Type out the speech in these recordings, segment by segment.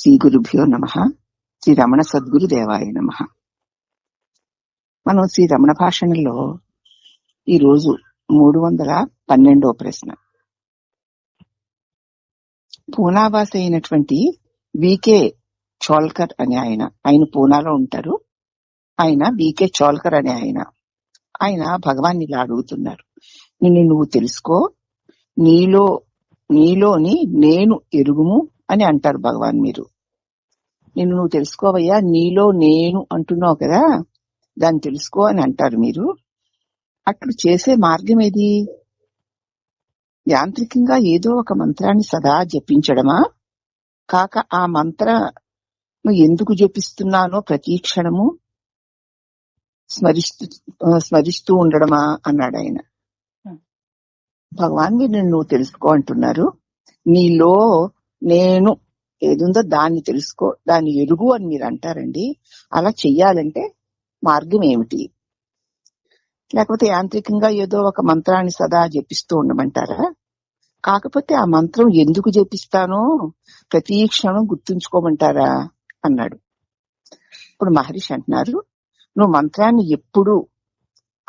శ్రీ గురుభ్యో నమ. శ్రీ రమణ సద్గురు దేవాయ నమ. మనం శ్రీ రమణ భాషణలో ఈ రోజు మూడు వందల పన్నెండో ప్రశ్న. పూనావాస అయినటువంటి వికే చోల్కర్ అనే ఆయన ఆయన పూనాలో ఉంటారు. ఆయన వికే చోల్కర్ అనే ఆయన. ఆయన భగవాన్ ఇలా అడుగుతున్నారు. నిన్ను నువ్వు తెలుసుకో. నీలో నీలోని నేను ఎరుగుము అని అంటారు భగవాన్ మీరు. నిన్ను నువ్వు తెలుసుకోవయ్యా నీలో నేను అంటున్నావు కదా దాన్ని తెలుసుకో అని అంటారు మీరు. అట్లు చేసే మార్గం ఏది? యాంత్రికంగా ఏదో ఒక మంత్రాన్ని సదా జపించడమా? కాక ఆ మంత్ర ఎందుకు జపిస్తున్నానో ప్రతి క్షణము స్మరిస్తూ స్మరిస్తూ ఉండడమా? అన్నాడు ఆయన. భగవాన్ మీరు నువ్వు తెలుసుకో అంటున్నారు. నీలో నేను ఏదుందో దాన్ని తెలుసుకో దాన్ని ఎరుగు అని మీరు అంటారండి. అలా చెయ్యాలంటే మార్గం ఏమిటి? లేకపోతే యాంత్రికంగా ఏదో ఒక మంత్రాన్ని సదా జపిస్తూ ఉండమంటారా? కాకపోతే ఆ మంత్రం ఎందుకు జపిస్తానో ప్రతి క్షణం గుర్తుంచుకోమంటారా? అన్నాడు. ఇప్పుడు మహర్షి అంటున్నారు నువ్వు మంత్రాన్ని ఎప్పుడు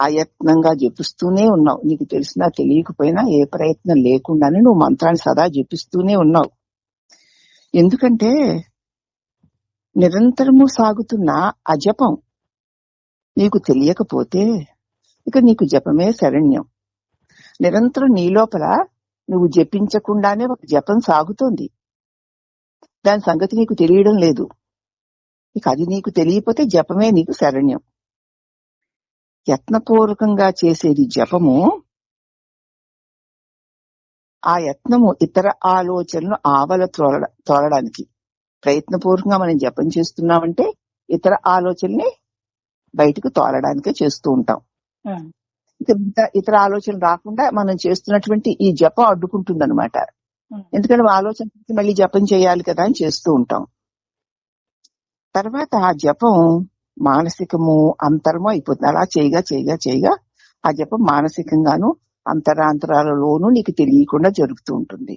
ఆయత్నంగా జపిస్తూనే ఉన్నావు. నీకు తెలిసినా తెలియకపోయినా ఏ ప్రయత్నం లేకుండానే నువ్వు మంత్రాన్ని సదా జపిస్తూనే ఉన్నావు. ఎందుకంటే నిరంతరము సాగుతున్న అజపం నీకు తెలియకపోతే ఇక నీకు జపమే శరణ్యం. నిరంతరం నీ లోపల నువ్వు జపించకుండానే ఒక జపం సాగుతోంది. దాని సంగతి నీకు తెలియడం లేదు. ఇక అది నీకు తెలియకపోతే జపమే నీకు శరణ్యం. యత్నపూర్వకంగా చేసేది జపము ఆ యత్నము ఇతర ఆలోచనలు ఆవల తోలడ తోలడానికి. ప్రయత్నపూర్వకంగా మనం జపం చేస్తున్నామంటే ఇతర ఆలోచనల్ని బయటకు తోలడానికే చేస్తూ ఉంటాం. ఇతర ఆలోచనలు రాకుండా మనం చేస్తున్నటువంటి ఈ జపం అడ్డుకుంటుంది అనమాట ఎందుకంటే ఆలోచన మళ్ళీ జపం చేయాలి కదా అని చేస్తూ ఉంటాం. తర్వాత ఆ జపం మానసికము అంతరము అయిపోతుంది. అలా చేయగా చేయగా చేయగా ఆ జపం మానసికంగాను అంతరాంతరాలలోనూ నీకు తెలియకుండా జరుగుతూ ఉంటుంది.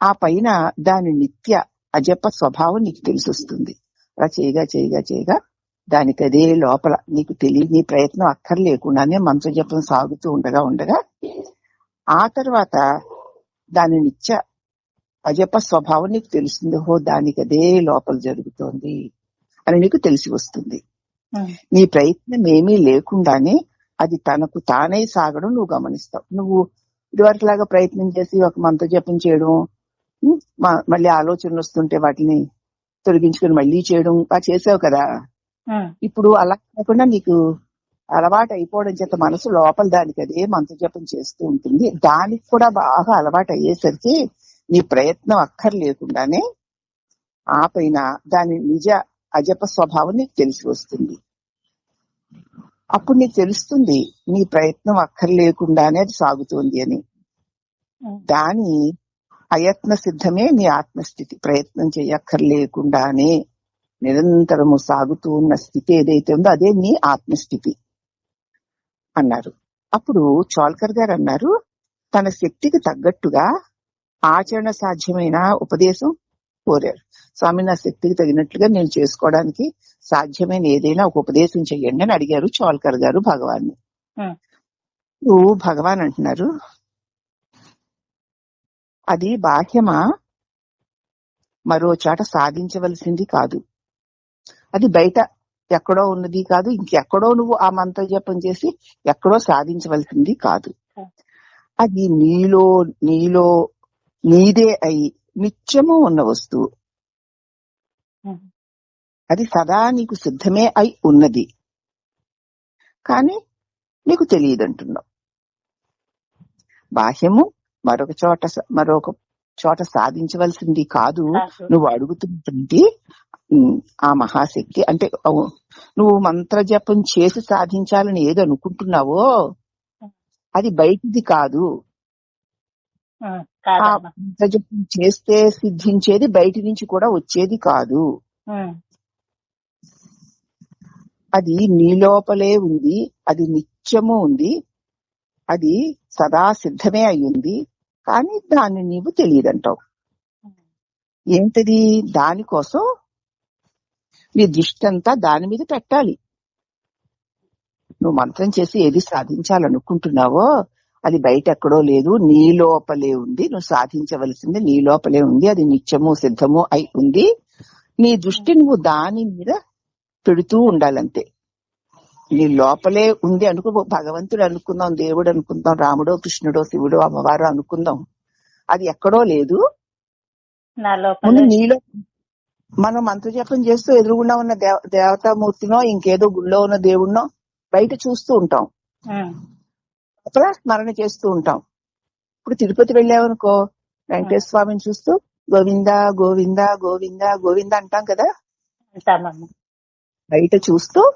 ఆ పైన దాని నిత్య అజప స్వభావం నీకు తెలిసి వస్తుంది అలా చేయగా చేయగా చేయగా దానికి అదే లోపల నీకు తెలియని ప్రయత్నం అక్కర్లేకుండానే మంత్ర జపం సాగుతూ ఉండగా ఉండగా ఆ తర్వాత దాని నిత్య అజప స్వభావం నీకు తెలుస్తుంది. హో దానికి అదే లోపల జరుగుతోంది అని నీకు తెలిసి వస్తుంది. నీ ప్రయత్నం ఏమీ లేకుండానే అది తనకు తానే సాగడం నువ్వు గమనిస్తావు. నువ్వు ఇదివరకులాగా ప్రయత్నం చేసి ఒక మంత్ర జపం చేయడం మళ్ళీ ఆలోచనలు వస్తుంటే వాటిని తొలగించుకుని మళ్ళీ చేయడం అలా చేసావు కదా? ఇప్పుడు అలా కాకుండా నీకు అలవాటు అయిపోవడం చేత మనసు లోపల దానికి అదే మంత్ర జపం చేస్తూ ఉంటుంది. దానికి కూడా బాగా అలవాటు అయ్యేసరికి నీ ప్రయత్నం అక్కర్లేకుండానే ఆ పైన దాని నిజ అజప స్వభావం నీకు తెలిసి వస్తుంది. అప్పుడు నీకు తెలుస్తుంది నీ ప్రయత్నం అక్కర్లేకుండానే అది సాగుతోంది అని. దాని అయత్న సిద్ధమే నీ ఆత్మస్థితి. ప్రయత్నం చేయక్కర్లేకుండానే నిరంతరము సాగుతూ ఉన్న స్థితి ఏదైతే ఉందో అదే నీ ఆత్మస్థితి అన్నారు. అప్పుడు చోల్కర్ గారు అన్నారు తన శక్తికి తగ్గట్టుగా ఆచరణ సాధ్యమైన ఉపదేశం కోరారు. స్వామి నా శక్తికి తగినట్లుగా నేను చేసుకోవడానికి సాధ్యమైన ఏదైనా ఒక ఉపదేశం చెయ్యండి అని అడిగారు చోల్కర్ గారు భగవాన్ నువ్వు భగవాన్ అంటున్నారు. అది బాహ్యమా? మరో చాట సాధించవలసింది కాదు. అది బయట ఎక్కడో ఉన్నది కాదు. ఇంకెక్కడో నువ్వు ఆ మంత్ర జపం చేసి ఎక్కడో సాధించవలసింది కాదు. అది నీలో నీలో నీదే అయి నిత్యము ఉన్న వస్తువు. అది సదా నీకు సిద్ధమే అయి ఉన్నది. కానీ నీకు తెలియదంటున్నావు. బాహ్యము మరొక చోట మరొక చోట సాధించవలసింది కాదు. నువ్వు అడుగుతున్నటువంటి ఆ మహాశక్తి. అంటే నువ్వు మంత్ర జపం చేసి సాధించాలని ఏదో అనుకుంటున్నావో అది బయటిది కాదు. జపం చేస్తే సిద్ధించేది బయటి నుంచి కూడా వచ్చేది కాదు. అది నీ లోపలే ఉంది అది నిత్యము ఉంది అది సదా సిద్ధమే అయ్యింది కానీ దాన్ని నీవు తెలియదంటావు. ఏంటది? దానికోసం నీ దృష్టి అంతా దాని మీద పెట్టాలి. నువ్వు మంత్రం చేసి ఏది సాధించాలనుకుంటున్నావో అది బయట ఎక్కడో లేదు నీ లోపలే ఉంది. నువ్వు సాధించవలసింది నీ లోపలే ఉంది. అది నిత్యము సిద్ధము అయి ఉంది. నీ దృష్టి నువ్వు దాని మీద పెడుతూ ఉండాలంతే. నీ లోపలే ఉంది అనుకో భగవంతుడు అనుకుందాం దేవుడు అనుకుందాం రాముడో కృష్ణుడో శివుడో అమ్మవారు అనుకుందాం. అది ఎక్కడో లేదు. ముందు నీలో మనం మంత్ర జపం చేస్తూ ఎదురుగుండా ఉన్న దేవ దేవతామూర్తినో ఇంకేదో గుళ్ళో ఉన్న దేవుణ్ణో బయట చూస్తూ ఉంటాం. అక్కడ స్మరణ చేస్తూ ఉంటాం. ఇప్పుడు తిరుపతి వెళ్ళామనుకో వెంకటేశ్వర స్వామిని చూస్తూ గోవింద గోవింద గోవింద గోవింద అంటాం కదా? బయట చూస్తూ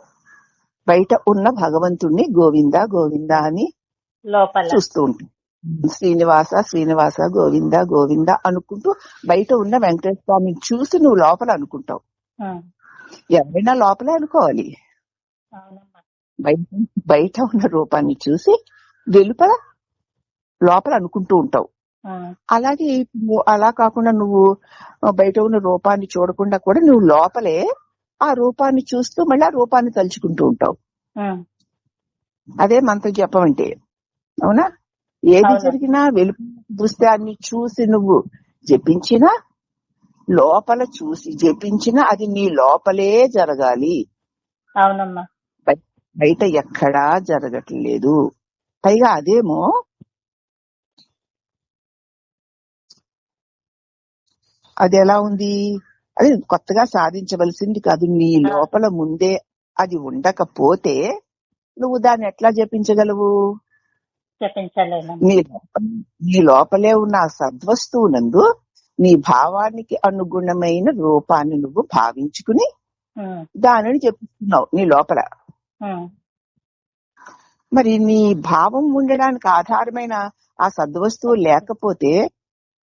బయట ఉన్న భగవంతుణ్ణి గోవింద గోవింద అని లోపల. చూస్తూ ఉంటాం. శ్రీనివాస శ్రీనివాస గోవింద గోవింద అనుకుంటూ బయట ఉన్న వెంకటేశ్వర స్వామిని చూసి నువ్వు లోపల అనుకుంటావు. ఎవరైనా లోపలే అనుకోవాలి. బయట ఉన్న రూపాన్ని చూసి వెలుపల లోపల అనుకుంటూ ఉంటావు. అలాగే అలా కాకుండా నువ్వు బయట ఉన్న రూపాన్ని చూడకుండా కూడా నువ్వు లోపలే ఆ రూపాన్ని చూస్తూ మళ్ళీ ఆ రూపాన్ని తలుచుకుంటూ ఉంటావు. అదే మంత్ర అంటే అవునా? ఏది. జరిగినా వెలుపు దృశ్యాన్ని చూసి నువ్వు జపించినా లోపల చూసి జపించినా అది నీ లోపలే జరగాలి. అవునమ్మా. బయట ఎక్కడా జరగట్లేదు. పైగా అదేమో అది ఎలా ఉంది అది కొత్తగా సాధించవలసింది కాదు నీ. లోపల ముందే అది ఉండకపోతే నువ్వు దాన్ని ఎట్లా జపించగలవు నీ లోపల ఉన్న ఆ సద్వస్తువునందు నీ భావానికి అనుగుణమైన రూపాన్ని నువ్వు భావించుకుని దానిని చెప్తున్నావు నీ లోపల మరి నీ భావం ఉండడానికి ఆధారమైన ఆ సద్వస్తువు లేకపోతే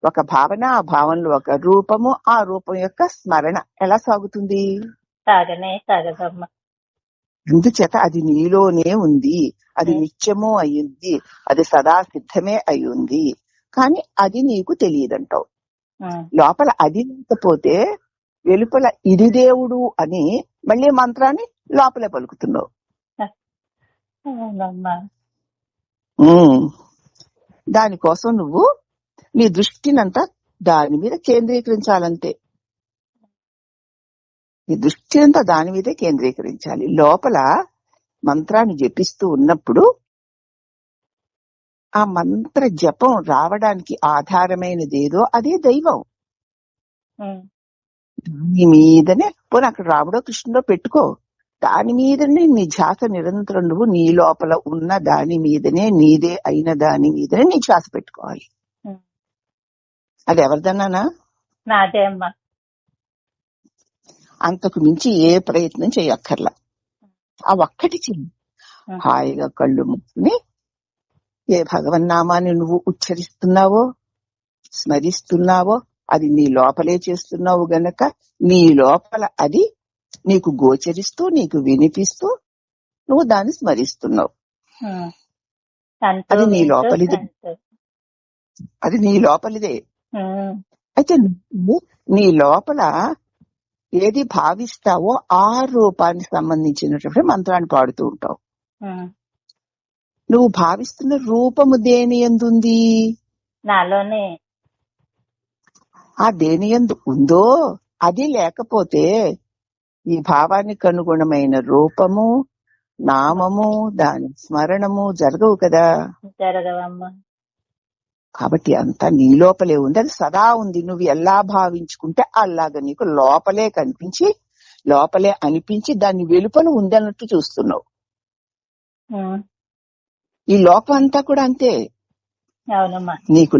ఒక భావన ఆ భావనలో ఒక రూపము ఆ రూపం యొక్క స్మరణ ఎలా సాగుతుంది? సాగనే సాగదమ్మా. అందుచేత అది నీలోనే ఉంది అది. నిత్యము అయ్యింది అది సదా సిద్ధమే అయ్యింది. కానీ అది నీకు తెలియదంటావు. లోపల అది లేకపోతే వెలుపల ఇది దేవుడు అని మళ్ళీ మంత్రాన్ని లోపలే పలుకుతున్నావు. అవునమ్మా ఉమ్. దానికోసం నువ్వు నీ దృష్టినంతా దాని మీద కేంద్రీకరించాలంతే. నీ దృష్టి అంతా దాని మీదే కేంద్రీకరించాలి. లోపల మంత్రాన్ని జపిస్తూ ఉన్నప్పుడు ఆ మంత్ర జపం రావడానికి ఆధారమైనదేదో అదే దైవం. ఉమ్, దాని మీదనే పోనీ అక్కడ రాముడో కృష్ణుడో పెట్టుకో. దాని మీదనే నీ ధ్యాస నిరంతరం నువ్వు నీ లోపల ఉన్న దాని మీదనే నీదే అయిన దాని మీదనే నీ ధ్యాస పెట్టుకోవాలి. అది ఎవరిదన్నానా? నాదే అమ్మా. అంతకు మించి ఏ ప్రయత్నం చేయక్కర్లా. ఆ ఒక్కటి చెయ్యి. హాయిగా కళ్ళు మూసుకుని ఏ భగవన్నామాన్ని నువ్వు ఉచ్చరిస్తున్నావో స్మరిస్తున్నావో అది నీ లోపలే చేస్తున్నావు గనక నీ లోపల అది నీకు గోచరిస్తూ నీకు వినిపిస్తూ నువ్వు దాన్ని స్మరిస్తున్నావు. అది నీ లోపలిది. అది నీ లోపలిదే. అయితే నువ్వు నీ లోపల ఏది భావిస్తావో ఆ రూపానికి సంబంధించినటువంటి మంత్రాన్ని పాడుతూ ఉంటావు. నువ్వు భావిస్తున్న రూపము దేని ఎందుంది? నాలోనే. ఆ దేని ఎందు ఉందో అది లేకపోతే ఈ భావానికి అనుగుణమైన రూపము నామము దాని స్మరణము జరగవు కదా. జరగవమ్మా. కాబట్టి అంతా నీ లోపలే ఉంది. అది సదా ఉంది. నువ్వు ఎలా భావించుకుంటే అలాగా నీకు లోపలే కనిపించి లోపలే అనిపించి దాన్ని వెలుపల ఉందన్నట్టు చూస్తున్నావు. ఈ లోకం అంతా కూడా అంతే. నీకు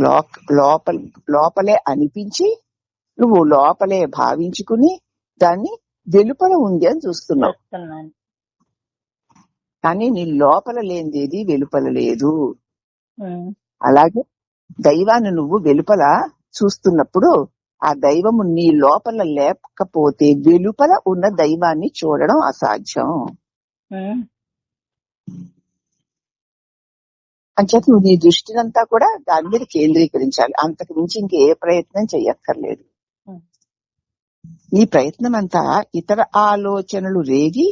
లోపల లోపలే అనిపించి నువ్వు లోపలే భావించుకుని దాన్ని వెలుపల ఉంది అని చూస్తున్నావు. కానీ నీ లోపల లేనిదేది వెలుపల లేదు. అలాగే దైవాన్ని నువ్వు వెలుపల చూస్తున్నప్పుడు ఆ దైవము నీ లోపల లేకపోతే వెలుపల ఉన్న దైవాన్ని చూడడం అసాధ్యం. అంచేత నువ్వు నీ దృష్టినంతా కూడా దాని మీద కేంద్రీకరించాలి. అంతకు మించి ఇంకే ప్రయత్నం చెయ్యక్కర్లేదు. ఈ ప్రయత్నం అంతా ఇతర ఆలోచనలు రేగి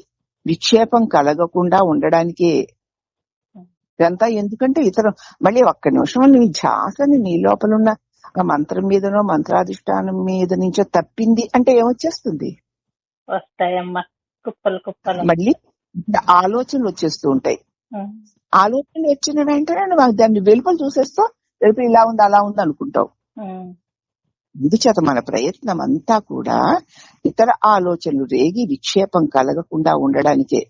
విక్షేపం కలగకుండా ఉండడానికే. ఇదంతా ఎందుకంటే ఇతర మళ్ళీ ఒక్క నిమిషం నీ ధ్యాసని నీ లోపల ఉన్న ఆ మంత్రం మీదనో మంత్రాధిష్టానం మీద నుంచో తప్పింది అంటే ఏమొచ్చేస్తుంది? వస్తాయమ్మా కుప్పలు కుప్పలు. మళ్ళీ ఆలోచనలు వచ్చేస్తూ ఉంటాయి. ఆలోచనలు వచ్చిన వెంటనే నువ్వు దాన్ని వెలుపల చూసేస్తావు రేపు ఇలా ఉంది అలా ఉంది అనుకుంటావు. అందుచేత మన ప్రయత్నం అంతా కూడా ఇతర ఆలోచనలు రేగి విక్షేపం కలగకుండా ఉండడానికే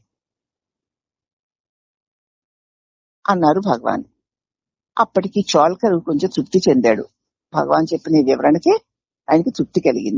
అన్నారు భగవాన్. అప్పటికి చోల్కర్ కొంచెం తృప్తి చెందాడు. భగవాన్ చెప్పిన వివరణకే వివరణకి ఆయనకి తృప్తి కలిగింది.